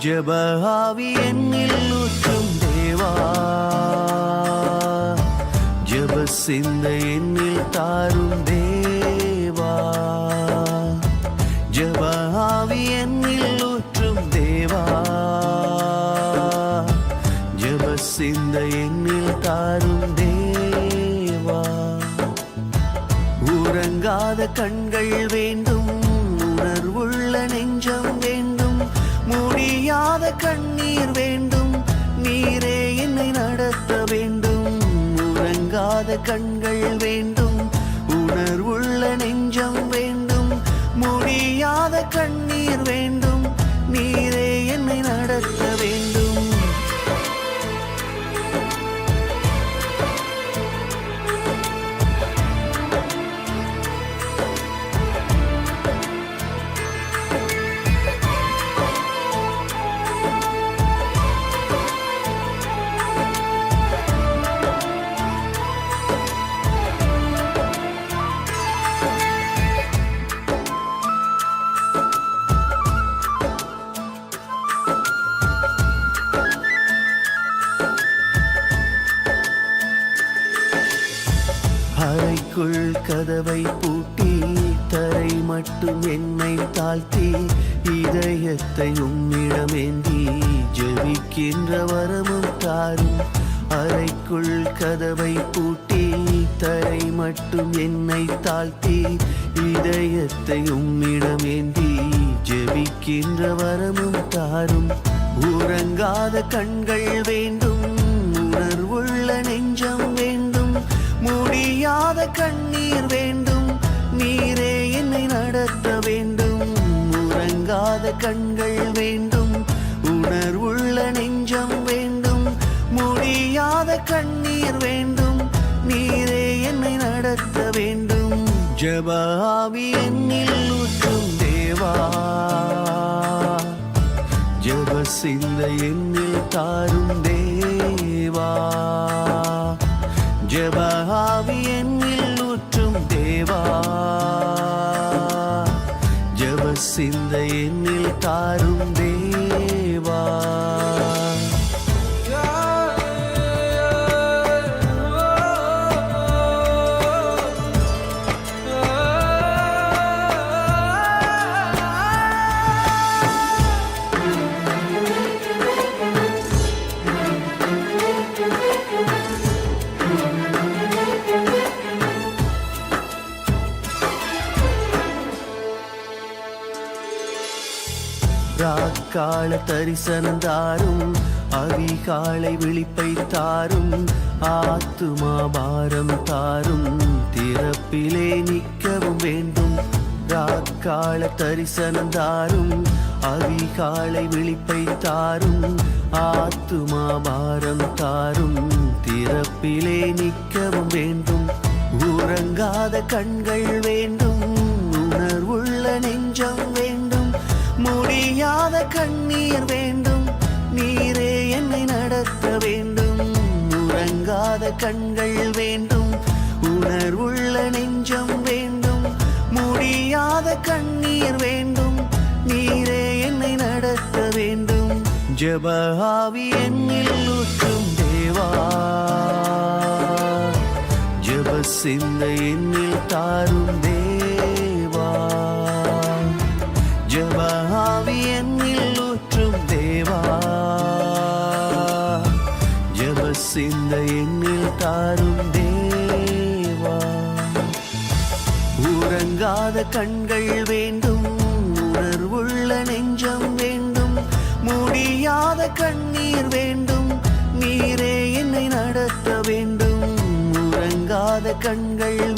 ஜபஹாவி என்னில் ஊற்றும் தேவா. ஜப சிந்த என்னில் தாரும் தேவா. ஜபஹாவி என்னில் ஊற்றும் தேவா. ஜப சிந்த என்னில் தாரும் தேவா. உறங்காத கண்கள் வேண்டும் இல்லாத கண்கள் வேண்டும். உணர்வுள்ள நெஞ்சம் வேண்டும். முடியாத கண்ணீர் வேண்டும். கதவை பூட்டி தரை மட்டும் என்னை தாழ்த்தி இதயத்தை உம்மிடமேந்தி ஜெபிக்கின்ற வரமும் தாரும். அறைக்குள் கதவை பூட்டி தரை மட்டும் என்னை தாழ்த்தி இதயத்தை உம்மிடமேந்தி ஜெபிக்கின்ற வரமும் தாரும். உறங்காத கண்கள் வேண்டும் உணர்வுள்ள நெஞ்சம் முடியாத கண்ணீர் வேண்டும். நீரே என்னை நடத்த வேண்டும். உறங்காத கண்கள் வேண்டும். உணர்வுள்ள நெஞ்சம் வேண்டும். முடியாத கண்ணீர் வேண்டும். நீரே என்னை நடத்த வேண்டும். ஜபாவி என்னில் ஊற்றும் தேவா. ஜப சிந்த என்னில் தாரும் தேவா. ஜபஹாவி என்னில் அக்கால தரிசனம் தாரும் அதிகாலை விழிப்பை தாரும் ஆத்துமா பாரம் தாரும். திறப்பிலே நிற்கவும் வேண்டும் ராக்கால தரிசனம் தாரும் அதிகாலை விழிப்பை தாரும் ஆத்துமா பாரம் தாரும். திறப்பிலே நிற்கவும் வேண்டும் உறங்காத கண்கள் கண்ணீர் வேண்டும். நீரே என்னை நடத்த வேண்டும். உறங்காத கண்கள் வேண்டும். உணர்வுள்ள நெஞ்சம் வேண்டும். முடியாத கண்ணீர் வேண்டும். நீரே என்னை நடத்த வேண்டும். ஜபாவி என்னில் ஊற்றும் தேவா. ஜப சிந்தை என்னில் தாரும் தேவா. சிந்த எண்ணில் தாரும் தேவா. உறங்காத கண்கள் வேண்டும் உணர்வுள்ள நெஞ்சம் வேண்டும் முடியாத கண்ணீர் வேண்டும் நீரே என்னை நடத்த வேண்டும். உறங்காத கண்கள்